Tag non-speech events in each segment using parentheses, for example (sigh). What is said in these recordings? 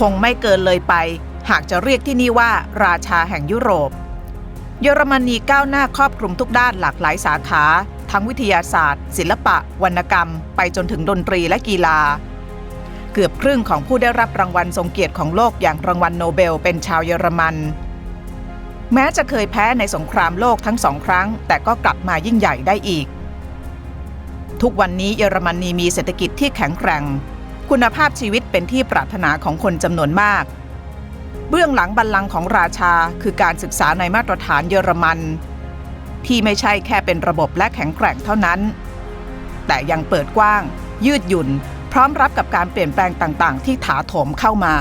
คงไม่เกินเลยไป หากจะเรียกที่นี่ว่าราชาแห่งยุโรป เยอรมนีก้าวหน้าครอบคลุมทุกด้านหลากหลายสาขา ทั้งวิทยาศาสตร์ ศิลปะ วรรณกรรม ไปจนถึงดนตรีและกีฬา เกือบครึ่งของผู้ได้รับรางวัลทรงเกียรติของโลกอย่างรางวัลโนเบลเป็นชาวเยอรมันแม้จะเคยแพ้ในสงครามโลกทั้งสองครั้ง แต่ก็กลับมายิ่งใหญ่ได้อีก ทุกวันนี้เยอรมนีมีเศรษฐกิจที่แข็งแกร่ง คุณภาพชีวิตเป็นที่ปรารถนาของคนจำนวนมาก เบื้องหลังบัลลังก์ของราชาคือการศึกษาในมาตรฐานเยอรมัน ที่ไม่ใช่แค่เป็นระบบและแข็งแกร่งเท่านั้น แต่ยังเปิดกว้าง ยืดหยุ่น พร้อมรับกับการเปลี่ยนแปลงต่างๆ ที่ถาโถมเข้ามา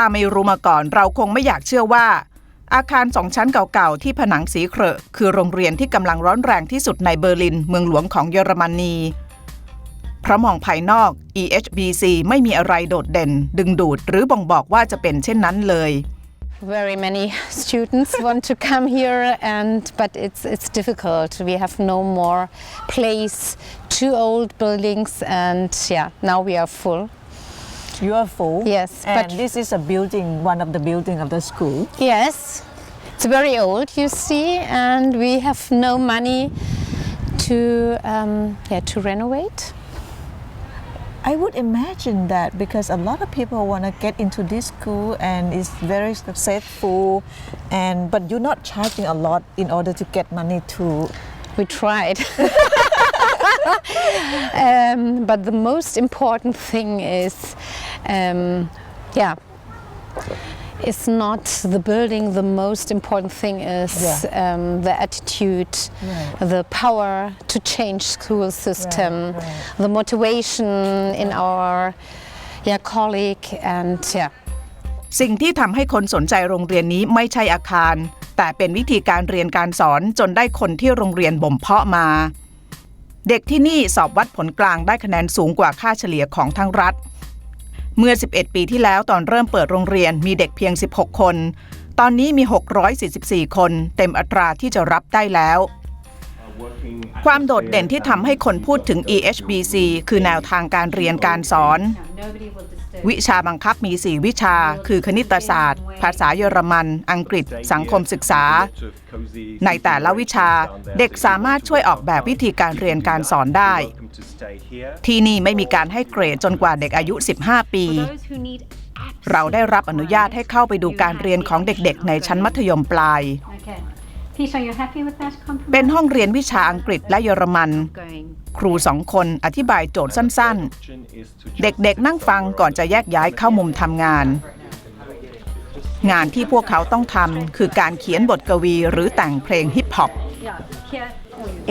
ถ้าไม่รู้มาก่อนเราคงไม่อยากเชื่อว่า อาคารสองชั้นเก่าๆ ที่ผนังสีเครอะคือโรงเรียนที่กำลังร้อนแรงที่สุดในเบอร์ลินเมืองหลวงของเยอรมนีเพราะมองภายนอก EHBC ไม่มีอะไรโดดเด่น ดึงดูดหรือบ่งบอกว่าจะเป็นเช่นนั้นเลย Very many students want to come here, and but it's it's difficult. We have no more place, two old buildings, and yeah, now we are full. You are full. Yes, And but- this is a building, one of the building of the school. Yes, it's very old, you see, and we have no money to um, yeah to renovate. I would imagine that because a lot of people want to get into this school and it's very successful, and but you're not charging a lot in order to get money to. We tried. (laughs) (laughs) um, but the most important thing is, um, yeah, it's not the building. The most important thing is Yeah. um, the attitude, Right. the power to change school system, right. the motivation in our yeah, colleague, and yeah. สิ่งที่ทำให้คนสนใจโรงเรียนนี้ไม่ใช่อาคาร แต่เป็นวิธีการเรียนการสอนจนได้คนที่โรงเรียนบ่มเพาะมา เด็กที่นี่สอบวัดผลกลางได้คะแนนสูงกว่าค่าเฉลี่ยของทั้งรัฐ เมื่อ 11 ปีที่แล้วตอนเริ่มเปิดโรงเรียนมีเด็กเพียง 16 คน ตอนนี้มี 644 คน เต็มอัตราที่จะรับได้แล้ว ความโดดเด่นที่ทำให้คนพูดถึง EHBC คือแนวทางการเรียนการสอน วิชาบังคับมี 4 วิชา คือคณิตศาสตร์ ภาษาเยอรมัน อังกฤษ สังคมศึกษา ในแต่ละวิชาเด็กสามารถช่วยออกแบบวิธีการเรียนการสอนได้ ที่นี่ไม่มีการให้เกรดจนกว่าเด็กอายุ 15 ปี เราได้รับอนุญาตให้เข้าไปดูการเรียนของเด็กๆ ในชั้นมัธยมปลาย Okay. Tisha, you're happy with that compliment? เป็นห้องเรียนวิชาอังกฤษและเยอรมัน Going. ครูสองคนอธิบายโจทย์สั้น ๆ เด็กๆนั่งฟังก่อนจะแยกย้ายเข้ามุมทำงาน งานที่พวกเขาต้องทำคือการเขียนบทกวีหรือแต่งเพลงฮิปฮอป Yeah. Here.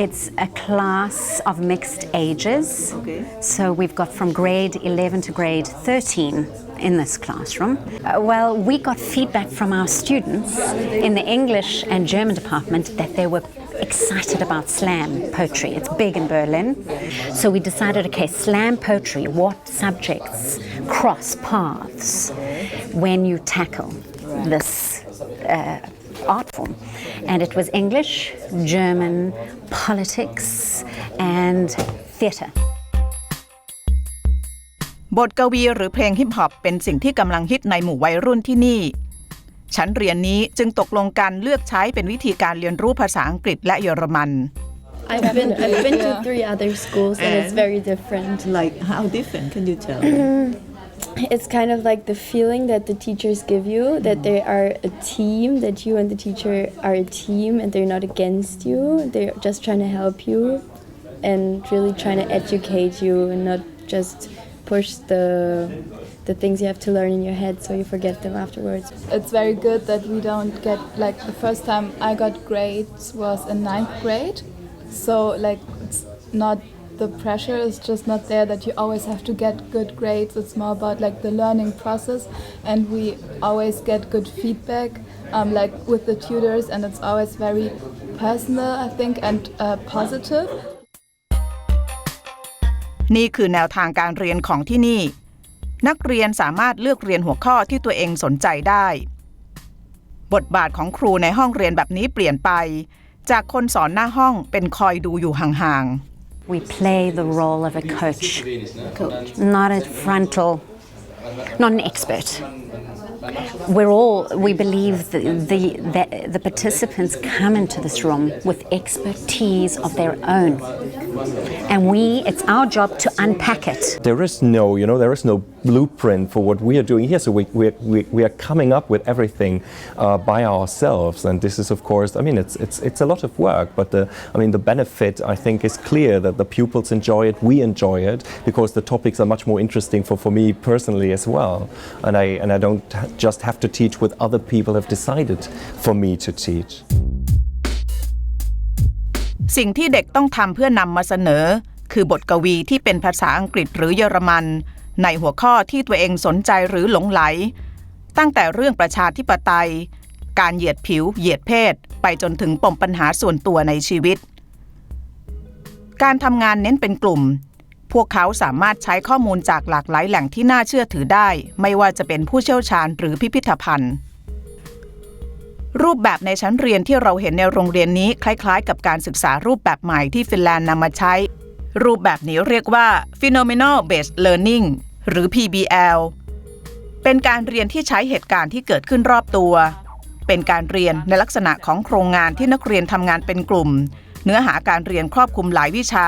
It's a class of mixed ages. Okay. So we've got from grade 11 to grade 13 in this classroom. Uh, well, we got feedback from our students in the English and German department that they were excited about slam poetry. It's big in Berlin. So we decided okay, slam poetry, what subjects cross paths when you tackle this uh, art form. And it was English, German, politics, and theatre. บทกวีหรือเพลงฮิปฮอปเป็นสิ่งที่กำลังฮิตในหมู่วัยรุ่นที่นี่ ชั้นเรียนนี้จึงตกลงกันเลือกใช้เป็นวิธีการเรียนรู้ภาษาอังกฤษและเยอรมัน I've been I've been to three other schools and it's very different. Like how different? Can you tell? It's kind of like the feeling that the teachers give you that they are a team, that you and the teacher are a team and they're not against you. They're just trying to help you and really trying to educate you and not just push the the things you have to learn in your head so you forget them afterwards. it's very good that we don't get like the first time I got grades was in ninth grade. So like it's not the pressure is just not there that you always have to get good grades. It's more about like the learning process, and we always get good feedback, um, like with the tutors, and it's always very personal, I think, and uh, positive. นี่คือแนวทางการเรียนของที่นี่ นักเรียนสามารถเลือกเรียนหัวข้อที่ตัวเองสนใจได้ บทบาทของครูในห้องเรียนแบบนี้เปลี่ยนไป จากคนสอนหน้าห้องเป็นคอยดูอยู่ห่าง We play the role of a coach, not a frontal, not an expert. We're all, we believe the, the, that the participants come into this room with expertise of their own. And we, it's our job to unpack it. There is no, you know, there is no blueprint for what we are doing here. So we, we, we, we are coming up with everything uh, by ourselves. And this is, of course, I mean, it's, it's, it's a lot of work, but the, I mean, the benefit, I think, is clear that the pupils enjoy it, we enjoy it, because the topics are much more interesting for, for me personally as well. And I, and I don't just have to teach what other people have decided for me to teach. สิ่งที่เด็กต้องทำเพื่อนำมาเสนอ คือบทกวีที่เป็นภาษาอังกฤษหรือเยอรมัน ในหัวข้อที่ตัวเองสนใจหรือหลงไหล ตั้งแต่เรื่องประชาธิปไตย การเหยียดผิว เหยียดเพศ ไปจนถึงปมปัญหาส่วนตัวในชีวิต การทำงานเน้นเป็นกลุ่ม พวกเขาสามารถใช้ข้อมูลจากหลากหลายแหล่งที่น่าเชื่อถือได้ ไม่ว่าจะเป็นผู้เชี่ยวชาญหรือพิพิธภัณฑ์ รูปแบบในชั้นเรียนที่เราเห็นในโรงเรียนนี้คล้ายๆ กับการศึกษารูปแบบใหม่ที่ฟินแลนด์นำมาใช้ รูปแบบนี้เรียกว่า Phenomenal Based Learning หรือ PBL เป็นการเรียนที่ใช้เหตุการณ์ที่เกิดขึ้นรอบตัว เป็นการเรียนในลักษณะของโครงงานที่นักเรียนทำงานเป็นกลุ่ม เนื้อหาการเรียนครอบคลุมหลายวิชา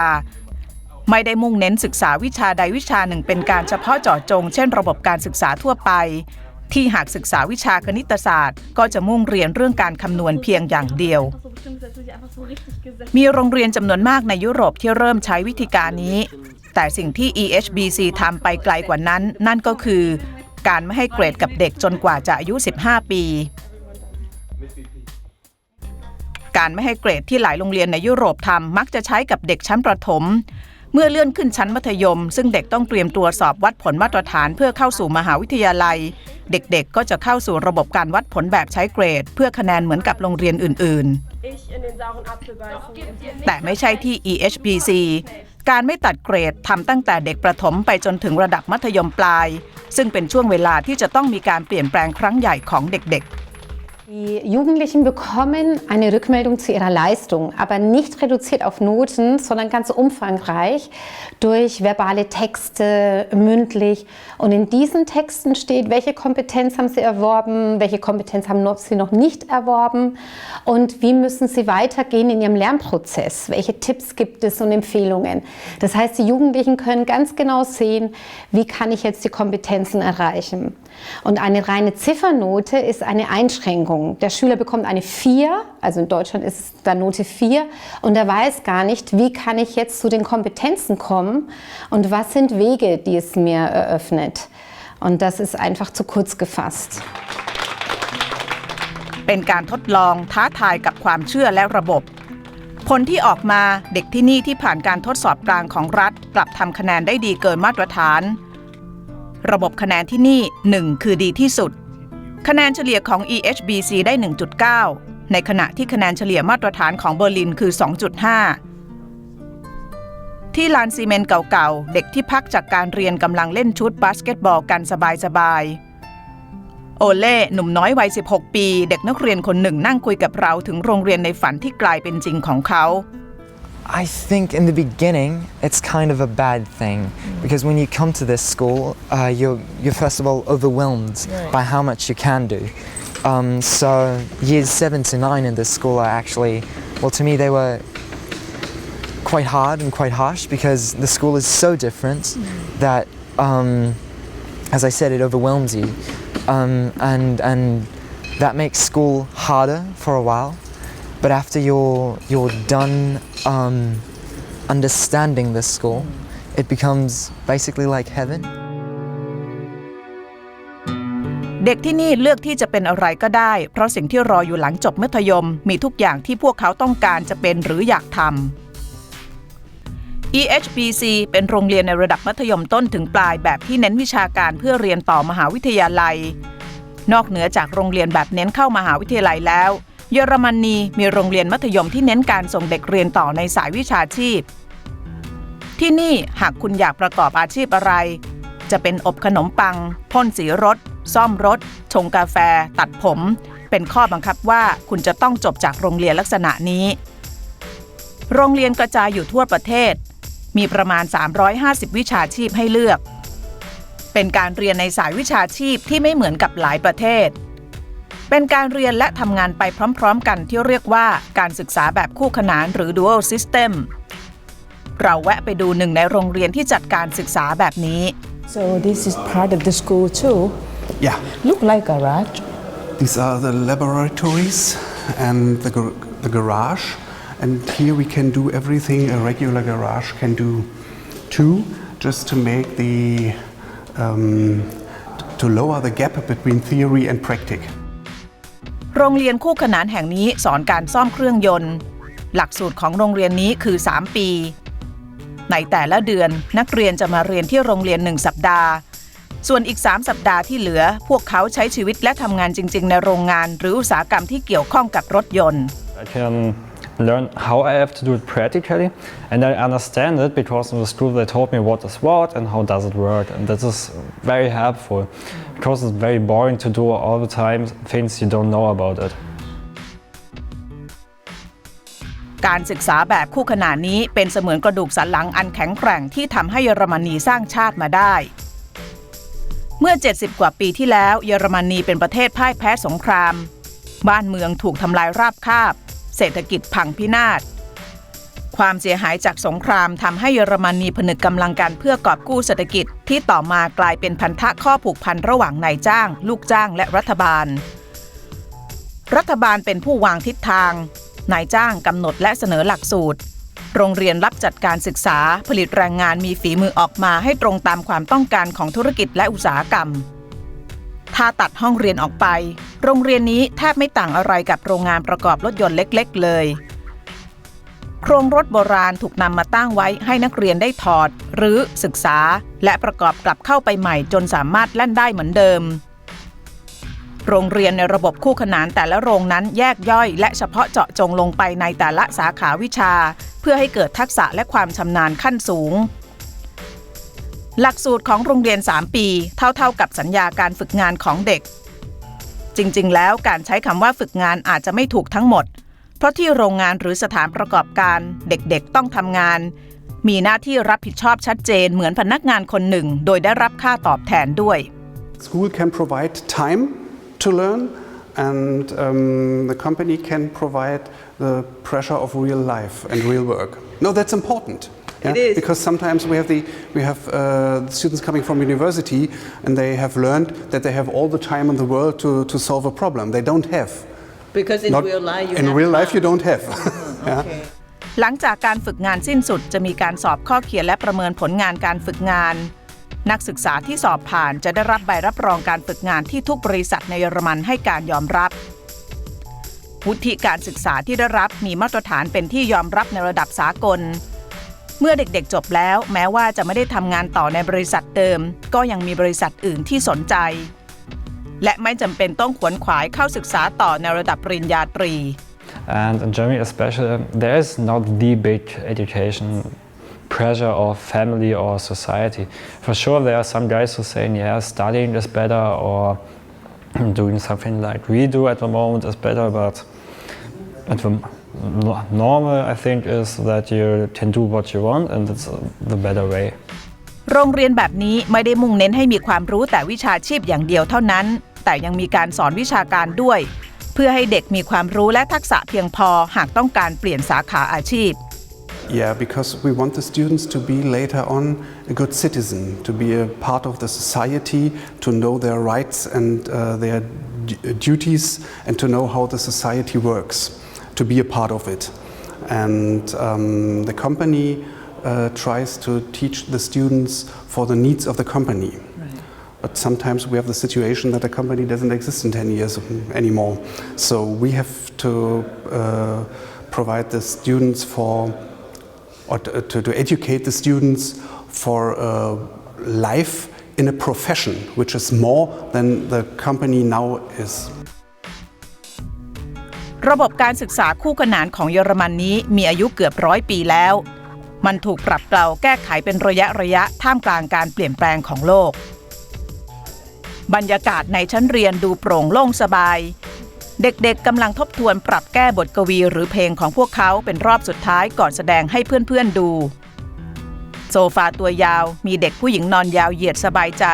ไม่ได้มุ่งเน้นศึกษาวิชาใดวิชาหนึ่งเป็นการเฉพาะเจาะจง เช่น ระบบการศึกษาทั่วไป ที่หากศึกษาวิชาคณิตศาสตร์ ก็จะมุ่งเรียนเรื่องการคำนวณเพียงอย่างเดียว มีโรงเรียนจำนวนมากในยุโรปที่เริ่มใช้วิธีการนี้ แต่สิ่งที่ EHBC ทำไปไกลกว่านั้น นั่นก็คือ การไม่ให้เกรดกับเด็กจนกว่าจะอายุ 15 ปี การไม่ให้เกรดที่หลายโรงเรียนในยุโรปทำมักจะใช้กับเด็กชั้นประถม เมื่อเลื่อนขึ้นชั้นมัธยม ซึ่งเด็กต้องเตรียมตัวสอบวัดผลมาตรฐานเพื่อเข้าสู่มหาวิทยาลัย เด็กๆ ก็จะเข้าสู่ระบบการวัดผลแบบใช้เกรด เพื่อคะแนนเหมือนกับโรงเรียนอื่นๆ แต่ไม่ใช่ที่ EHBC การไม่ตัดเกรดทำตั้งแต่เด็กประถมไปจนถึงระดับมัธยมปลาย ซึ่งเป็นช่วงเวลาที่จะต้องมีการเปลี่ยนแปลงครั้งใหญ่ของเด็กๆ Die Jugendlichen bekommen eine Rückmeldung zu ihrer Leistung, aber nicht reduziert auf Noten, sondern ganz umfangreich durch verbale Texte, mündlich. Und in diesen Texten steht, welche Kompetenz haben sie erworben, welche Kompetenz haben sie noch nicht erworben und wie müssen sie weitergehen in ihrem Lernprozess, welche Tipps gibt es und Empfehlungen. Das heißt, die Jugendlichen können ganz genau sehen, wie kann ich jetzt die Kompetenzen erreichen. Und eine reine Ziffernote ist eine Einschränkung. Der Schüler bekommt eine 4, also in Deutschland ist es da Note 4, und er weiß gar nicht, wie kann ich jetzt zu den Kompetenzen kommen und was sind Wege, die es mir eröffnet. Und das ist einfach zu kurz gefasst. เป็นการทดลองท้าทายกับความเชื่อและระบบ ผลที่ออกมาเด็กที่นี่ที่ผ่านการทดสอบกลางของรัฐ กลับทำคะแนนได้ดีเกินมาตรฐาน ระบบคะแนนที่นี่ 1 คือดีที่สุด คะแนนเฉลี่ยของ EHBC ได้ 1.9 ในขณะที่คะแนนเฉลี่ยมาตรฐานของเบอร์ลินคือ 2.5 ที่ลานซีเมนเก่าๆ เด็กที่พักจากการเรียนกำลังเล่นชุดบาสเกตบอลกันสบายๆ โอเล่หนุ่มน้อยวัย 16 ปี เด็กนักเรียนคนหนึ่งนั่งคุยกับเราถึงโรงเรียนในฝันที่กลายเป็นจริงของเขา I think in the beginning it's kind of a bad thing because when you come to this school, uh, you're, you're first of all overwhelmed by how much you can do. Um, so years seven to nine in this school are actually, well, to me they were quite hard and quite harsh because the school is so different that, um, as I said, it overwhelms you, um, and and that makes school harder for a while. But after you're you're done um, understanding this school, it becomes basically like heaven. เด็กที่นี่เลือกที่จะเป็นอะไรก็ได้ เพราะสิ่งที่รออยู่หลังจบมัธยม มีทุกอย่างที่พวกเขาต้องการจะเป็นหรืออยากทำ EHBC เป็นโรงเรียนในระดับมัธยมต้นถึงปลายแบบที่เน้นวิชาการเพื่อเรียนต่อมหาวิทยาลัย นอกเหนือจากโรงเรียนแบบเน้นเข้ามหาวิทยาลัยแล้ว เยอรมนีมีโรงเรียนมัธยมที่เน้นการส่งเด็กเรียนต่อในสายวิชาชีพ ที่นี่หากคุณอยากประกอบอาชีพอะไร จะเป็นอบขนมปังพ่นสีรถ ซ่อมรถ ชงกาแฟ ตัดผม เป็นข้อบังคับว่าคุณจะต้องจบจากโรงเรียนลักษณะนี้ โรงเรียนกระจายอยู่ทั่วประเทศ มีประมาณ 350 วิชาชีพให้เลือก เป็นการเรียนในสายวิชาชีพที่ไม่เหมือนกับหลายประเทศ เป็นการเรียนและทำงานไปพร้อม ๆ กันที่เรียกว่าการศึกษาแบบคู่ขนานหรือ dual system เราแวะไปดูหนึ่งในโรงเรียนที่จัดการศึกษาแบบนี้ So this is part of the school too. Yeah, Look like garage. these are the laboratories and the, gar- the garage. And here we can do everything a regular garage can do too, just to make the um, to lower the gap between theory and practice. โรงเรียนคู่ขนานแห่งนี้สอนการซ่อมเครื่องยนต์ หลักสูตรของโรงเรียนนี้คือ 3 ปี ในแต่ละเดือนนักเรียนจะมาเรียนที่โรงเรียน 1 สัปดาห์ ส่วนอีก 3 สัปดาห์ที่เหลือ พวกเขาใช้ชีวิตและทำงานจริง ๆ ในโรงงาน หรืออุตสาหกรรมที่เกี่ยวข้องกับรถยนต์ I can learn how I have to do it practically and I understand it because in the school they told me what is what and how does it work and this is very helpful because it's very boring to do all the time things you don't know about it. การศึกษาแบบคู่ขนานนี้เป็นเสมือนกระดูกสันหลังอันแข็งแกร่งที่ทำให้เยอรมนีสร้างชาติมาได้ เมื่อ 70 กว่าปีที่แล้วเยอรมนีเป็นประเทศพ่ายแพ้สงคราม บ้านเมืองถูกทำลายราบคาบ เศรษฐกิจพังพินาศ ความเสียหายจากสงครามทำให้เยอรมนีผนึกกำลังกันเพื่อกอบกู้เศรษฐกิจ ที่ต่อมากลายเป็นพันธะข้อผูกพันระหว่างนายจ้าง ลูกจ้างและรัฐบาล รัฐบาลเป็นผู้วางทิศทาง นายจ้างกำหนดและเสนอหลักสูตร โรงเรียนรับจัดการศึกษาผลิตแรงงานมีฝีมือออกมาให้ตรงตามความต้องการของธุรกิจและอุตสาหกรรม ถ้าตัดห้องเรียนออกไป โรงเรียนนี้แทบไม่ต่างอะไรกับโรงงานประกอบรถยนต์เล็ก ๆ เลย โครงรถโบราณถูกนำมาตั้งไว้ให้นักเรียนได้ถอด หรือศึกษา และประกอบกลับเข้าไปใหม่จนสามารถแล่นได้เหมือนเดิม โรงเรียนในระบบคู่ขนานแต่ละโรงนั้นแยกย่อย และเฉพาะเจาะจงลงไปในแต่ละสาขาวิชา เพื่อให้เกิดทักษะและความชำนาญขั้นสูง หลักสูตรของโรงเรียน 3 ปี เท่าๆกับสัญญาการฝึกงานของเด็ก จริงๆ แล้วการใช้คำว่าฝึกงานอาจจะไม่ถูกทั้งหมด เพราะที่โรงงานหรือสถานประกอบการเด็กๆต้องทำงาน มีหน้าที่รับผิดชอบชัดเจนเหมือนพนักงานคนหนึ่ง โดยได้รับค่าตอบแทนด้วย School can provide time to learn, and um, the company can provide the pressure of real life and real work. No, that's important. It is. because sometimes we have the we have uh, the students coming from university and they have learned that they have all the time in the world to, to solve a problem. They don't have. Because in Not- real life you in have real life you time. don't have. yeah. Okay. หลังจากการฝึกงานสิ้นสุดจะมีการสอบข้อเขียนและประเมินผลงานการฝึกงาน นักศึกษาที่สอบผ่านจะได้รับใบรับรองการฝึกงานที่ทุกบริษัทในเยอรมันให้การยอมรับวุฒิการศึกษาที่ได้รับมีมาตรฐานเป็นที่ยอมรับในระดับสากล เมื่อเด็กๆจบแล้ว แม้ว่าจะไม่ได้ทำงานต่อในบริษัทเดิม ก็ยังมีบริษัทอื่นที่สนใจ และไม่จำเป็นต้องขวนขวายเข้าศึกษาต่อในระดับปริญญาตรี And in Germany especially there is not the big education pressure of family or society. For sure there are some guys who say yeah studying is better or doing something like we do at the moment is better but at the no- normal I think is that you can do what you want and it's uh, the better way. โรงเรียนแบบนี้ไม่ได้มุ่งเน้นให้มีความรู้แต่วิชาชีพอย่างเดียวเท่านั้น แต่ยังมีการสอนวิชาการด้วย เพื่อให้เด็กมีความรู้และทักษะเพียงพอหากต้องการเปลี่ยนสาขาอาชีพ Yeah, because we want the students to be later on a good citizen, to be a part of the society, to know their rights and uh, their duties, and to know how the society works, to be a part of it. And um, the company uh, tries to teach the students for the needs of the company. But sometimes we have the situation that the company doesn't exist in 10 years anymore. So we have to uh, provide the students for, or to, to, to educate the students for uh, life in a profession, which is more than the company now is. ระบบการศึกษาคู่ขนานของเยอรมันนี้มีอายุเกือบร้อยปีแล้ว มันถูกปรับเปล่าแก้ไขเป็นระยะระยะท่ามกลางการเปลี่ยนแปลงของโลก บรรยากาศในชั้นเรียนดูโปร่งโล่งสบาย เด็กๆกำลังทบทวนปรับแก้บทกวีหรือเพลงของพวกเขาเป็นรอบสุดท้ายก่อนแสดงให้เพื่อนๆดู โซฟาตัวยาวมีเด็กผู้หญิงนอนยาวเหยียดสบายใจ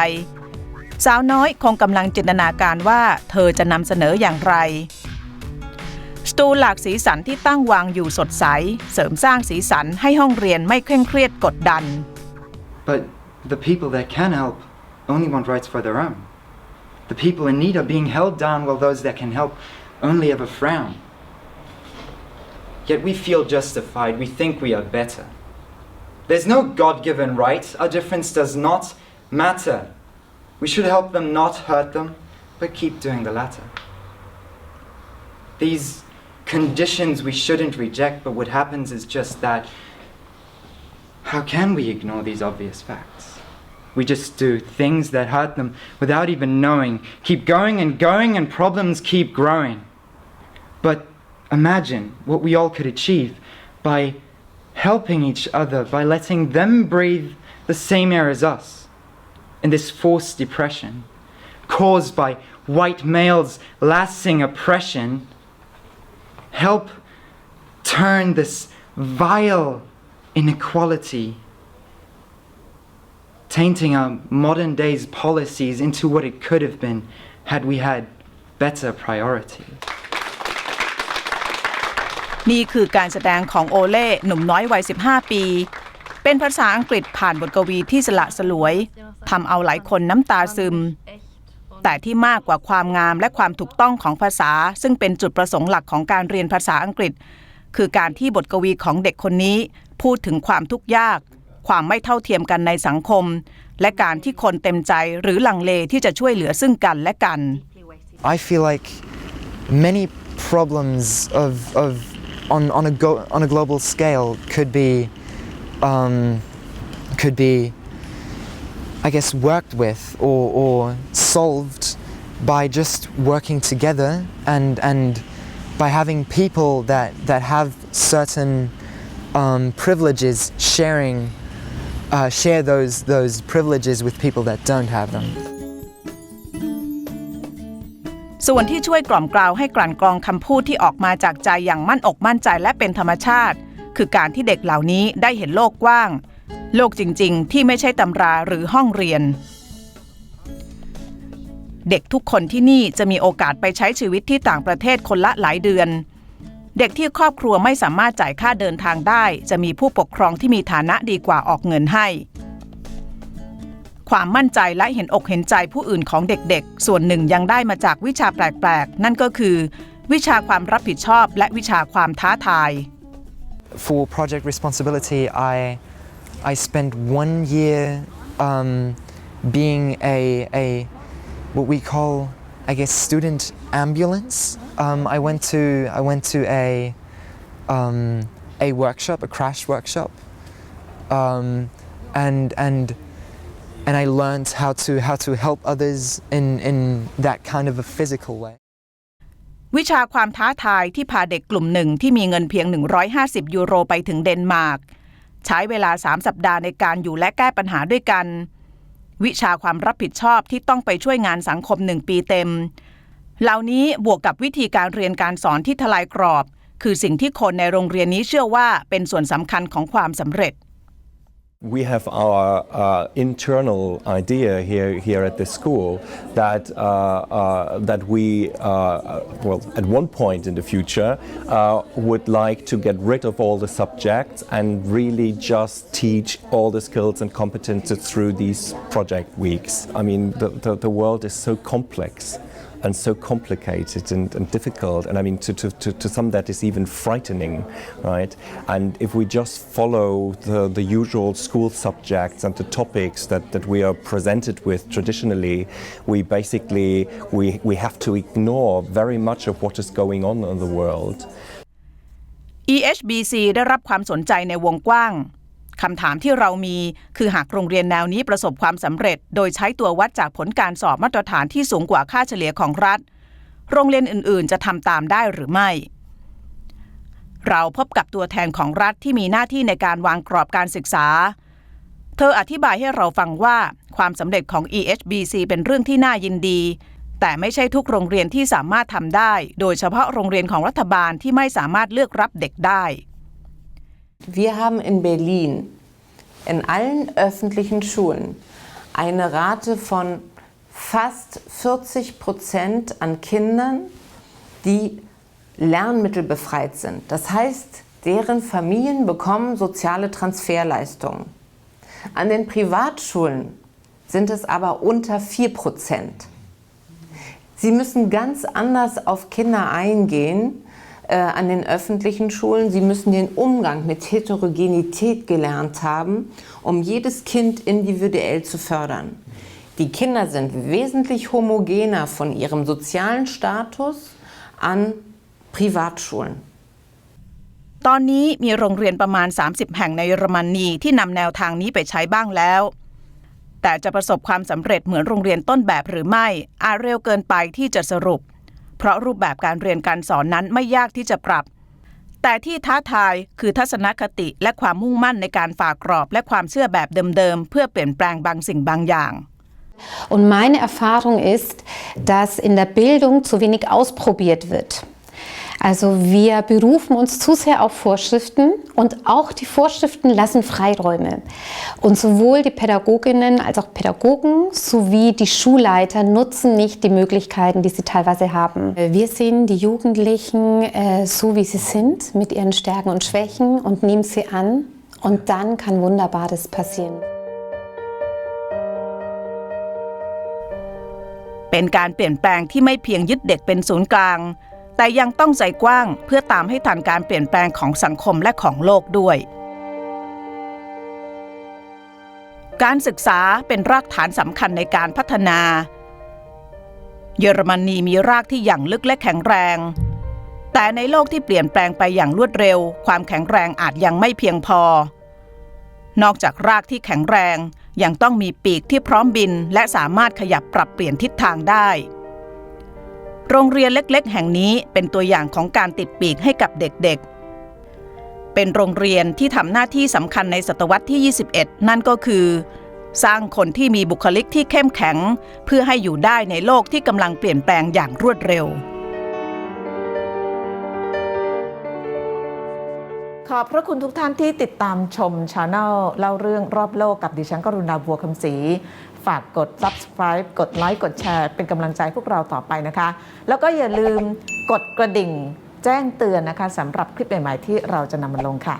สาวน้อยคงกำลังจินตนาการว่าเธอจะนำเสนออย่างไรสตูหลากสีสันที่ตั้งวางอยู่สดใส เสริมสร้างสีสันให้ห้องเรียนไม่เคร่งเครียดกดดัน But the people that can help only want rights for their own. The people in need are being held down while those that can help only ever frown. Yet we feel justified, we think we are better. There's no God given right, our difference does not matter. We should help them, not hurt them, but keep doing the latter. These conditions we shouldn't reject, but what happens is just that how can we ignore these obvious facts? We just do things that hurt them without even knowing, keep going and going, and problems keep growing. But imagine what we all could achieve by helping each other, by letting them breathe the same air as us in this forced depression caused by white males' lasting oppression. Help turn this vile inequality tainting our modern day's policies into what it could have been had we had better priorities. นี่คือการแสดงของโอเล่หนุ่มน้อยวัย 15 ปี เป็นภาษาอังกฤษผ่านบทกวีที่สละสลวยทำเอาหลายคนน้ำตาซึม แต่ที่มากกว่าความงามและความถูกต้องของภาษา ซึ่งเป็นจุดประสงค์หลักของการเรียนภาษาอังกฤษ คือการที่บทกวีของเด็กคนนี้ พูดถึงความทุกข์ยาก ความไม่เท่าเทียมกันในสังคม และการที่คนเต็มใจหรือลังเลที่จะช่วยเหลือซึ่งกันและกัน I feel like many problems of, of on, on, a go, on a global scale could be um, could be I guess worked with or, or solved by just working together and and by having people that, that have certain um, privileges sharing uh, share those those privileges with people that don't have them. ส่วนที่ช่วยกล่อมกล่าวให้กลั่นกรองคำพูดที่ออกมาจากใจอย่างมั่นอกมั่นใจและเป็นธรรมชาติ คือการที่เด็กเหล่านี้ได้เห็นโลกกว้าง โลกจริง ๆ ที่ไม่ใช่ตำราหรือห้องเรียน เด็กทุกคนที่นี่จะมีโอกาสไปใช้ชีวิตที่ต่างประเทศคนละหลายเดือน เด็กที่ครอบครัวไม่สามารถจ่ายค่าเดินทางได้ จะมีผู้ปกครองที่มีฐานะดีกว่าออกเงินให้ ความมั่นใจและเห็นอกเห็นใจผู้อื่นของเด็กๆ ส่วนหนึ่งยังได้มาจากวิชาแปลกๆ นั่นก็คือ วิชาความรับผิดชอบและวิชาความท้าทาย For project responsibility, I I spent one year um, being a a what we call I guess student ambulance. Um, I went to I went to a um, a workshop, a crash workshop, um, and and and I learned how to how to help others in in that kind of a physical way. วิชาความท้าทายที่พาเด็กกลุ่มหนึ่งที่มีเงินเพียง 150 ยูโรไปถึงเดนมาร์กใช้เวลา 3 สัปดาห์ในการอยู่และแก้ปัญหาด้วยกัน วิชาความรับผิดชอบที่ต้องไปช่วยงานสังคมหนึ่งปีเต็ม เหล่านี้บวกกับวิธีการเรียนการสอนที่ทลายกรอบ คือสิ่งที่คนในโรงเรียนนี้เชื่อว่าเป็นส่วนสำคัญของความสำเร็จ We have our uh, internal idea here here at the school that uh, uh, that we uh, well at one point in the future uh, would like to get rid of all the subjects and really just teach all the skills and competences through these project weeks. I mean the, the, the world is so complex and so complicated and, and difficult. And I mean, to, to, to, to some that is even frightening, right? And if we just follow the, the usual school subjects and the topics that, that we are presented with traditionally, we basically, we, we have to ignore very much of what is going on in the world. EHBC ได้รับความสนใจในวงกว้าง คำถามที่เรามี คือหากโรงเรียนแนวนี้ประสบความสำเร็จ โดยใช้ตัววัดจากผลการสอบมาตรฐานที่สูงกว่าค่าเฉลี่ยของรัฐ โรงเรียนอื่นๆ จะทำตามได้หรือไม่ เราพบกับตัวแทนของรัฐที่มีหน้าที่ในการวางกรอบการศึกษา เธออธิบายให้เราฟังว่าความสำเร็จของ EHBC เป็นเรื่องที่น่ายินดี แต่ไม่ใช่ทุกโรงเรียนที่สามารถทำได้ โดยเฉพาะโรงเรียนของรัฐบาลที่ไม่สามารถเลือกรับเด็กได้ Wir haben in Berlin in allen öffentlichen Schulen eine Rate von fast 40 Prozent an Kindern, die lernmittelbefreit sind. Das heißt, deren Familien bekommen soziale Transferleistungen. An den Privatschulen sind es aber unter 4 Prozent. Sie müssen ganz anders auf Kinder eingehen äh, an den öffentlichen Schulen. Sie müssen den Umgang mit Heterogenität gelernt haben, um jedes Kind individuell zu fördern. Die Kinder sind wesentlich homogener von ihrem sozialen Status an Privatschulen. ตอนนี้มีโรงเรียนประมาณ 30 แห่งในเยอรมนีที่นำแนวทางนี้ไปใช้บ้างแล้ว แต่จะประสบความสำเร็จเหมือนโรงเรียนต้นแบบหรือไม่ อาจเร็วเกินไปที่จะสรุป เพราะรูปแบบการเรียนการสอนนั้นไม่ยากที่จะปรับ แต่ที่ท้าทายคือทัศนคติและความมุ่งมั่นในการฝ่ากรอบและความเชื่อแบบเดิมๆเพื่อเปลี่ยนแปลงบางสิ่งบางอย่าง Und meine Erfahrung ist, dass in der Bildung zu wenig ausprobiert wird. Also wir berufen uns zu sehr auf Vorschriften und auch die Vorschriften lassen Freiräume. Und sowohl die Pädagoginnen als auch Pädagogen sowie die Schulleiter nutzen nicht die Möglichkeiten, die sie teilweise haben. Wir sehen die Jugendlichen äh, so, wie sie sind, mit ihren Stärken und Schwächen und nehmen sie an. Und dann kann Wunderbares passieren. เป็นการเปลี่ยนแปลงที่ไม่เพียงยึดเด็กเป็นศูนย์กลาง แต่ยังต้องใจกว้างเพื่อตามให้ทันการเปลี่ยนแปลงของสังคมและของโลกด้วย การศึกษาเป็นรากฐานสำคัญในการพัฒนา เยอรมนีมีรากที่อย่างลึกและแข็งแรง แต่ในโลกที่เปลี่ยนแปลงไปอย่างรวดเร็ว ความแข็งแรงอาจยังไม่เพียงพอ นอกจากรากที่แข็งแรงยังต้องมีปีกที่พร้อมบินและสามารถขยับปรับเปลี่ยนทิศทางได้ โรงเรียนเล็กๆ แห่งนี้เป็นตัวอย่างของการติดปีกให้กับเด็กๆ เป็นโรงเรียนที่ทำหน้าที่สำคัญในศตวรรษที่ 21 นั่นก็คือ สร้างคนที่มีบุคลิกที่เข้มแข็ง เพื่อให้อยู่ได้ในโลกที่กำลังเปลี่ยนแปลงอย่างรวดเร็ว ขอบพระคุณทุกท่านที่ติดตามชมช anel เล่าเรื่องรอบโลกกับดิฉันกรุณาบัวคำศรี ฝากกด subscribe กดไลค์กดแชร์ เป็นกำลังใจพวกเราต่อไปนะคะ แล้วก็อย่าลืมกดกระดิ่ง แจ้งเตือนนะคะสำหรับคลิปใหม่ๆที่เราจะนำมาลงค่ะ